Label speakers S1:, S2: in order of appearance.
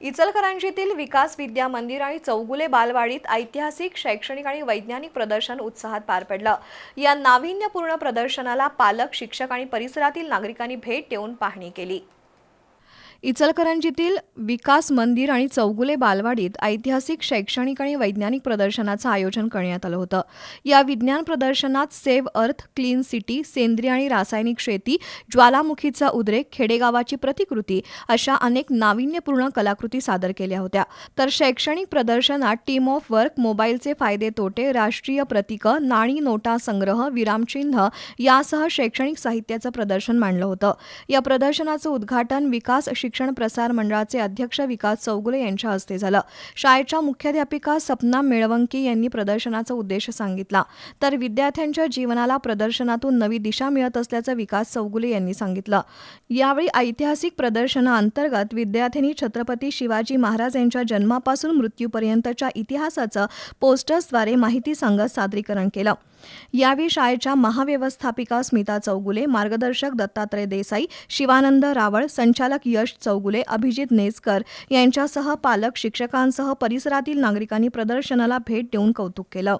S1: इचलकरंजीतील विकास विद्या मंदिर आणि चौगुले बालवाडीत ऐतिहासिक शैक्षणिक आणि वैज्ञानिक प्रदर्शन उत्साहात पार पडलं. या नाविन्यपूर्ण प्रदर्शनाला पालक शिक्षक आणि परिसरातील नागरिकांनी भेट देऊन पाहणी केली. इचलकरंजीतील विकास मंदिर आणि चौगुले बालवाडीत ऐतिहासिक शैक्षणिक आणि वैज्ञानिक प्रदर्शनाचं आयोजन करण्यात आलं होतं. या विज्ञान प्रदर्शनात सेव्ह अर्थ क्लीन सिटी सेंद्रिय आणि रासायनिक शेती ज्वालामुखीचा उद्रेक खेडेगावाची प्रतिकृती अशा अनेक नाविन्यपूर्ण कलाकृती सादर केल्या होत्या. तर शैक्षणिक प्रदर्शनात टीम ऑफ वर्क मोबाईलचे फायदे तोटे राष्ट्रीय प्रतीकं नाणी नोटा संग्रह विरामचिन्ह यासह शैक्षणिक साहित्याचं प्रदर्शन मांडलं होतं. या प्रदर्शनाचं उद्घाटन विकास शिक्षण प्रसार मंडळाचे अध्यक्ष विकास चौगुले यांच्या हस्ते झालं. शाळेच्या मुख्याध्यापिका सपना मेळवंकी यांनी प्रदर्शनाचा उद्देश सांगितला. तर विद्यार्थ्यांच्या जीवनाला प्रदर्शनातून नवी दिशा मिळत असल्याचं विकास चौगुले यांनी सांगितलं. यावेळी ऐतिहासिक प्रदर्शनाअंतर्गत विद्यार्थ्यांनी छत्रपती शिवाजी महाराज यांच्या जन्मापासून मृत्यूपर्यंतच्या इतिहासाचं पोस्टर्सद्वारे माहिती सांगत सादरीकरण केलं. यावेळी शाळेच्या महाव्यवस्थापिका स्मिता चौगुले मार्गदर्शक दत्तात्रय देसाई शिवानंद रावळ संचालक यश चौगुले अभिजित नेसकर यांच्यासह पालक शिक्षकांसह परिसरातील नागरिकांनी प्रदर्शनाला भेट देऊन कौतुक केलं.